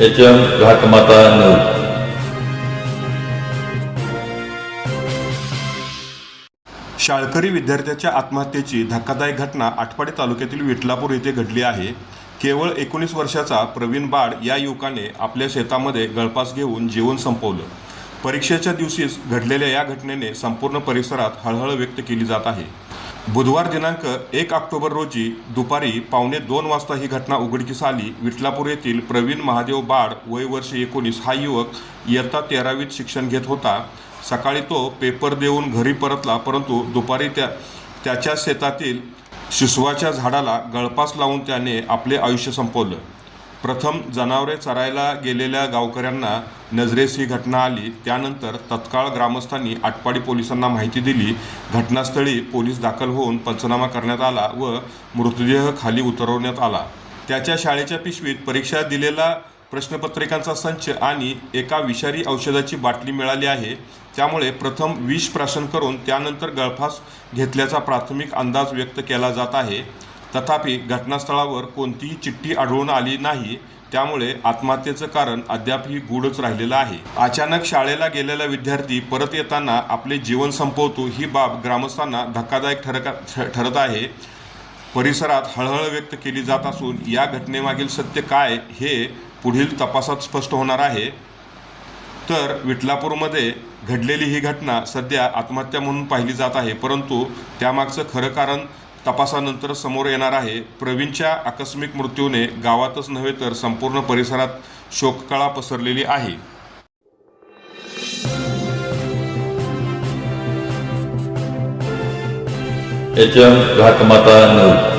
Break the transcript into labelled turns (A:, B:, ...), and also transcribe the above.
A: H M घाटमाता news
B: शाळकरी विद्यार्थ्याच्या आत्महत्येची धक्कादायक घटना आटपाडी तालुक्यातील विठलापूर येथे घडली आहे. केवळ एकोणीस वर्षाचा प्रवीण बाड या युवकाने आपल्या शेतामध्ये गळपास घेऊन जीवन संपवलं. परीक्षेच्या दिवशीच घडलेल्या या घटनेने संपूर्ण परिसरात हळहळ व्यक्त केली जात आहे. बुधवार दिनांक एक ऑक्टोबर रोजी दुपारी पावणे दोन वाजता ही घटना उघडकीस आली. विठलापूर येथील प्रवीण महादेव बाळ वय वर्ष एकोणीस हा युवक इयत्ता तेरावीत शिक्षण घेत होता. सकाळी तो पेपर देऊन घरी परतला परंतु दुपारी त्या त्याच्या शेतातील शिसवाच्या झाडाला गळपास लावून त्याने आपले आयुष्य संपवलं. प्रथम जनावरे चरायला गेलेल्या गावकऱ्यांना नजरेस ही घटना आली. त्यानंतर तत्काळ ग्रामस्थांनी आटपाडी पोलिसांना माहिती दिली. घटनास्थळी पोलीस दाखल होऊन पंचनामा करण्यात आला व मृतदेह खाली उतरवण्यात आला. त्याच्या शाळेच्या पिशवीत परीक्षा दिलेला प्रश्नपत्रिकांचा संच आणि एका विषारी औषधाची बाटली मिळाली आहे. त्यामुळे प्रथम विष प्राशन करून त्यानंतर गळफास घेतल्याचा प्राथमिक अंदाज व्यक्त केला जात आहे. तथापि घटनास्थळावर कोणतीही चिठ्ठी आढळून आली नाही. त्यामुळे आत्महत्येचं कारण अद्यापही गूढच राहिलेलं आहे. अचानक शाळेला गेलेला विद्यार्थी परत येताना आपले जीवन संपवतो ही बाब ग्रामस्थांना धक्कादायक ठरका ठ- ठरत आहे. परिसरात हळहळ व्यक्त केली जात असून या घटनेमागील सत्य काय हे पुढील तपासात स्पष्ट होणार आहे. तर विठलापूरमध्ये घडलेली ही घटना सध्या आत्महत्या म्हणून पाहिली जात आहे. परंतु त्यामागचं खरं कारण तपासानंतर समोर येणार आहे प्रवीणच्या आकस्मिक मृत्यूने गावातच नव्हे तर संपूर्ण परिसरात शोककळा पसरलेली आहे.
A: H M घाटमाता news